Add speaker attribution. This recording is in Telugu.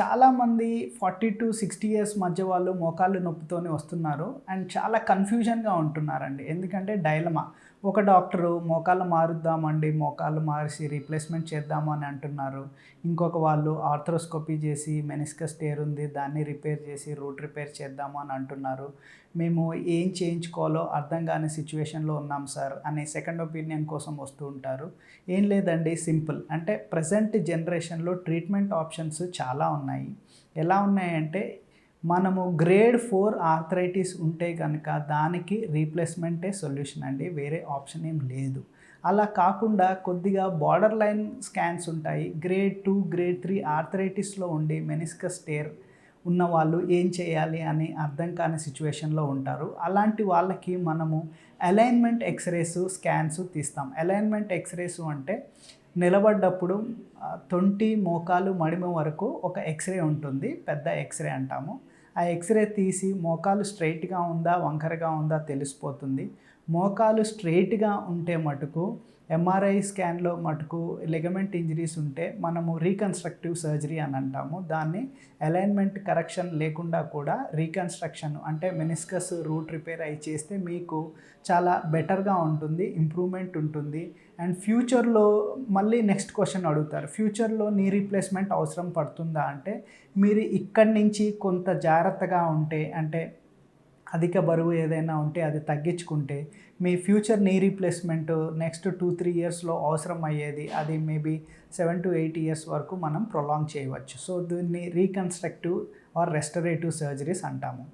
Speaker 1: చాలామంది ఫార్టీ టు సిక్స్టీ ఇయర్స్ మధ్య వాళ్ళు మోకాళ్ళు నొప్పితోనే వస్తున్నారు అండ్ చాలా కన్ఫ్యూజన్గా ఉంటున్నారండి. ఎందుకంటే డైలమా. ఒక డాక్టరు మోకాళ్ళు మారుద్దామండి మోకాళ్ళు మారిసి రీప్లేస్మెంట్ చేద్దాము అని అంటున్నారు. ఇంకొక వాళ్ళు ఆర్థ్రోస్కోపీ చేసి మెనిస్కస్ టేర్ ఉంది దాన్ని రిపేర్ చేసి రూట్ రిపేర్ చేద్దాము అని అంటున్నారు. మేము ఏం చేయించుకోవాలో అర్థం కాని సిచ్యువేషన్లో ఉన్నాం సార్ అనే సెకండ్ ఒపీనియన్ కోసం వస్తూ ఉంటారు. ఏం లేదండి సింపుల్. అంటే ప్రజెంట్ జనరేషన్లో ట్రీట్మెంట్ ఆప్షన్స్ చాలా ఉన్నాయి. ఉన్నాయి. ఎలా ఉన్నాయంటే మనము గ్రేడ్ ఫోర్ ఆర్థరైటిస్ ఉంటే కనుక దానికి రీప్లేస్మెంటే సొల్యూషన్ అండి వేరే ఆప్షన్ ఏం లేదు. అలా కాకుండా కొద్దిగా బార్డర్ లైన్ స్కాన్స్ ఉంటాయి. గ్రేడ్ టూ గ్రేడ్ త్రీ ఆర్థరైటిస్లో ఉండి మెనిస్కస్ టేర్ ఉన్న వాళ్ళు ఏం చేయాలి అని అర్థం కాని సిచ్యువేషన్లో ఉంటారు. అలాంటి వాళ్ళకి మనము అలైన్మెంట్ ఎక్స్రేస్ స్కాన్స్ తీస్తాం. అలైన్మెంట్ ఎక్స్రేస్ అంటే నిలబడ్డప్పుడు తొంటి మోకాలు మడిమ వరకు ఒక ఎక్స్రే ఉంటుంది. పెద్ద ఎక్స్రే అంటాము. ఆ ఎక్స్రే తీసి మోకాలు స్ట్రైట్గా ఉందా వంకరగా ఉందా తెలిసిపోతుంది. మోకాలు స్ట్రైట్గా ఉంటే మటుకు ఎంఆర్ఐ స్కాన్లో మటుకు లెగమెంట్ ఇంజరీస్ ఉంటే మనము రీకన్స్ట్రక్టివ్ సర్జరీ అని అంటాము. దాన్ని అలైన్మెంట్ కరెక్షన్ లేకుండా కూడా రీకన్స్ట్రక్షన్ అంటే మెనిస్కస్ రూట్ రిపేర్ అయి చేస్తే మీకు చాలా బెటర్గా ఉంటుంది ఇంప్రూవ్మెంట్ ఉంటుంది. అండ్ ఫ్యూచర్లో మళ్ళీ నెక్స్ట్ క్వశ్చన్ అడుగుతారు. ఫ్యూచర్లో నీ రీప్లేస్మెంట్ అవసరం పడుతుందా? అంటే మీరు ఇక్కడి నుంచి కొంత జాగ్రత్తగా ఉంటే అంటే అధిక బరువు ఏదైనా ఉంటే అది తగ్గించుకుంటే మీ future knee replacement next two three ఇయర్స్లో అవసరం అయ్యేది. అది maybe seven to eight years వరకు మనం ప్రొలాంగ్ చేయవచ్చు. సో దీన్ని రీకన్స్ట్రక్టివ్ ఆర్ రెస్టరేటివ్ సర్జరీస్ అంటాము.